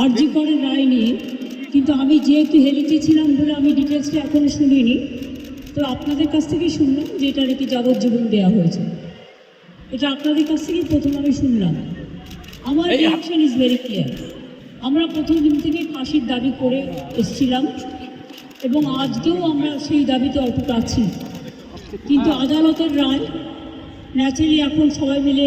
আরজি করের রায় নিয়ে কিন্তু আমি যেহেতু হেরিতে ছিলাম বলে আমি ডিটেলসটা এখনও শুনিনি তো আপনাদের কাছ থেকেই শুনলাম যে এটা নাকি যাবজ্জীবন দেওয়া হয়েছে। এটা আপনাদের কাছ থেকেই প্রথম আমি শুনলাম। আমার রিয়াকশন ইজ ভেরি ক্লিয়ার আমরা প্রথম দিন থেকে ফাঁসির দাবি করে এসেছিলাম এবং আজকেও আমরা সেই দাবিতে অটুট আছি। কিন্তু আদালতের রায় ন্যাচারালি এখন সবাই মিলে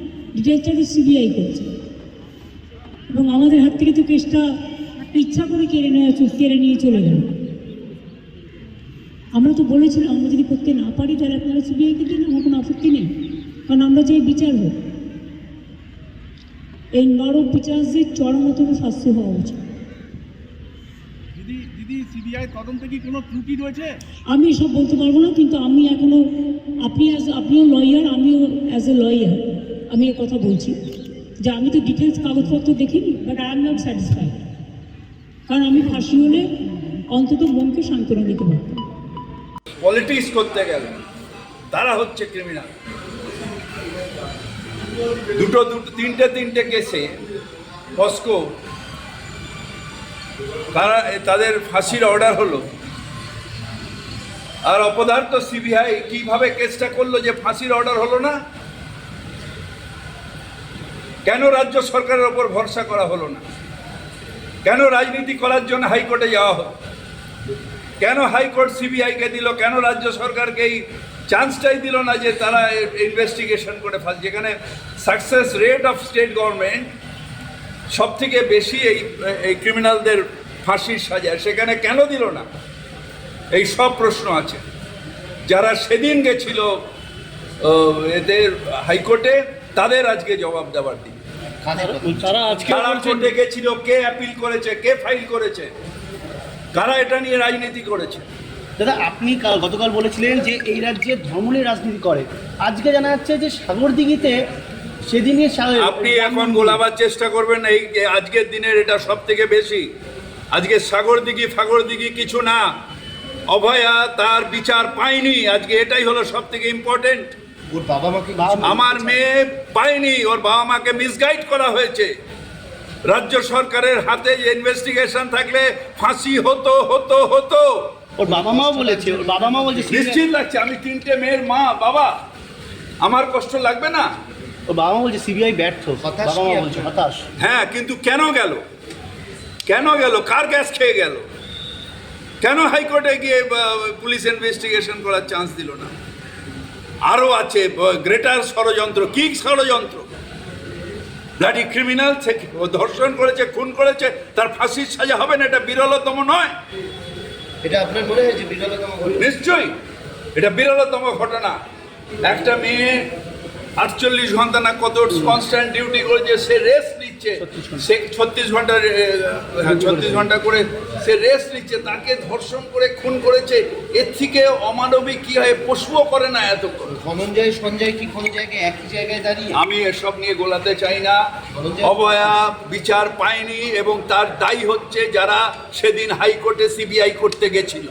ডিটেলসটা তো সিবিআই করছে। এবং আমাদের হাত থেকে তো কেসটা ইচ্ছা করে কেড়ে নেওয়া কেড়ে নিয়ে চলে গেল। আমরা তো বলেছিলাম আমরা যদি করতে না পারি তাহলে আপনারা সিবিআইকে দিন আমার কোনো আপত্তি নেই। কারণ আমরা চাই বিচার হোক এই নরক বিচারদের চরমতম শাস্তি হওয়া উচিত। দিদি দিদি সিবিআই তদন্তে কি কোনো ত্রুটি রয়েছে? আমি সব বলতে পারব না কিন্তু আমি এখনও আপনি আপনিও লয়ার আমিও অ্যাজ এ লয়ার আমি এ কথা বলছি যে আমি তো ডিটেলস কাগজপত্র দেখিনি but I am not satisfied কারণ আমি ফাঁসি হলে অন্তত মনকে সান্ত্বনা দিতে পারতাম। পলিটিক্স করতে গেলে তারা হচ্ছে ক্রিমিনাল দুটো দুটো, তিনটে তিনটে কেসে পস্কো তারা তাদের ফাঁসির অর্ডার হলো। আর অপদার্থ সিবিআই কীভাবে কেসটা করল যে ফাঁসির অর্ডার হলো না? কেন রাজ্য সরকারের ওপর ভরসা করা হলো না? কেন রাজনীতি করার জন্য হাইকোর্টে যাওয়া হলো? কেন হাইকোর্ট সিবিআইকে দিল? কেন রাজ্য সরকারকে এই চান্সটাই দিল না যে তারা ইনভেস্টিগেশন করে ফাঁস যেখানে success rate of state government সব থেকে বেশি এই এই ক্রিমিনালদের ফাঁসির সাজা, সেখানে কেন দিল না? এই সব প্রশ্ন আছে। যারা সেদিন গেছিল এদের হাইকোর্টে তাদের আজকে জবাব দেওয়ার দিন। তারা আজকে কারা বলছেন কোর্টে গেছিল কে অ্যাপিল করেছে কে ফাইল করেছে কারা এটা নিয়ে রাজনীতি করেছে? দাদা আপনি কাল গতকাল বলেছিলেন যে এই রাজ্যে ধর্ম নিয়ে রাজনীতি করে। আজকে জানা যাচ্ছে যে সাগরদিঘিতে সেদিনই আপনি এখন গোলাবার চেষ্টা করবেন এই যে আজকের দিনের এটা সব থেকে বেশি। আজকে সাগর দিঘি ফাগর দিঘি কিছু না। অভয়া তার বিচার পায়নি। আজকে এটাই হলো সব থেকে ইম্পর্টেন্ট ওর বাবা মাকে আমার মেয়ে পায়নি ওর বাবা মাকে মিসগাইড করা হয়েছে। রাজ্য সরকারের হাতে যে ইনভেস্টিগেশন থাকলে ফাঁসি হতো হতো হতো। ওর বাবা মাও বলেছে ওর বাবা মা বলছে নিশ্চিত লাগছে আমি তিনটে মেয়ের মা বাবা। আমার কষ্ট লাগবে না? ওর বাবা মা বলছে সিবিআই ব্যর্থ। বাবা মা বলছে হতাশ। হ্যাঁ কিন্তু কেন গেল? কেন গেল? কার গ্যাস খেয়ে গেল? কেন হাইকোর্টে গিয়ে পুলিশ ইনভেস্টিগেশন করার চান্স দিল না? আরও আছে গ্রেটার ষড়যন্ত্র কি ষড়যন্ত্র। ব্লাডি ক্রিমিনাল থেকে ও ধর্ষণ করেছে খুন করেছে তার ফাঁসির সাজা হবে না এটা বিরলতম নয়। এটা আপনার মনে হয় যে বিরলতম নিশ্চয়ই এটা বিরলতম ঘটনা। একটা মেয়ে আটচল্লিশ ঘণ্টা না কত কনস্ট্যান্ট ডিউটি করেছে সে রেস্ট নিচ্ছে সে ছত্রিশ ঘণ্টা ছত্রিশ ঘণ্টা। করে সে রেস্ট নিচ্ছে তাকে ধর্ষণ করে খুন করেছে এর থেকে অমানবিক কি হয় পশুও করে না এত করে। ধনঞ্জয় সঞ্জয় কি কোন জায়গায় একই জায়গায় দাঁড়িয়ে? আমি এসব নিয়ে গোলাতে চাই না। অবয়া বিচার পায়নি এবং তার দায়ী হচ্ছে যারা সেদিন হাইকোর্টে সিবিআই করতে গেছিল।